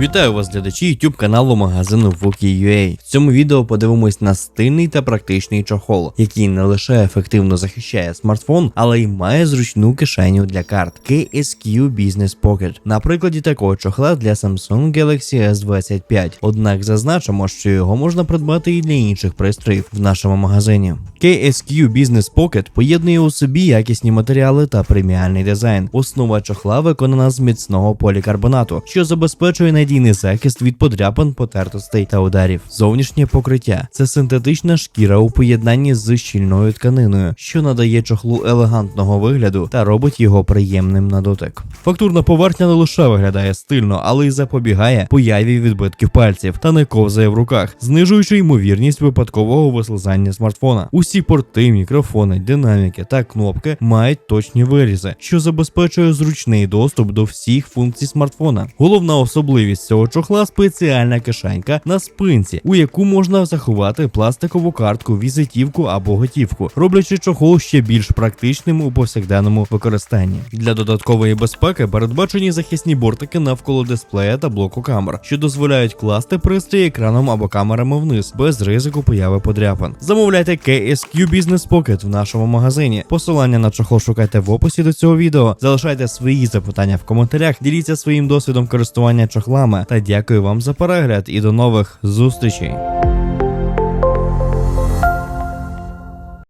Вітаю вас, глядачі YouTube каналу магазину Wookie.ua. В цьому відео подивимось на стильний та практичний чохол, який не лише ефективно захищає смартфон, але й має зручну кишеню для карт KSQ Business Pocket. На прикладі такого чохла для Samsung Galaxy S25. Однак зазначимо, що його можна придбати і для інших пристроїв в нашому магазині. KSQ Business Pocket поєднує у собі якісні матеріали та преміальний дизайн. Основа чохла виконана з міцного полікарбонату, що забезпечує надійний захист від подряпин, потертостей та ударів. Зовнішнє покриття це синтетична шкіра у поєднанні з щільною тканиною, що надає чохлу елегантного вигляду та робить його приємним на дотик. Фактурна поверхня не лише виглядає стильно, але й запобігає появі відбитків пальців та не ковзає в руках, знижуючи ймовірність випадкового вислизання смартфона. Усі порти, мікрофони, динаміки та кнопки мають точні вирізи, що забезпечує зручний доступ до всіх функцій смартфона. Головна особливість цього чохла спеціальна кишенька на спинці, у яку можна заховати пластикову картку, візитівку або готівку, роблячи чохол ще більш практичним у повсякденному використанні. Для додаткової безпеки передбачені захисні бортики навколо дисплея та блоку камер, що дозволяють класти пристрій екраном або камерами вниз без ризику появи подряпин. Замовляйте KSQ Business Pocket в нашому магазині. Посилання на чохол шукайте в описі до цього відео. Залишайте свої запитання в коментарях, діліться своїм досвідом користування чохлами та дякую вам за перегляд і до нових зустрічей.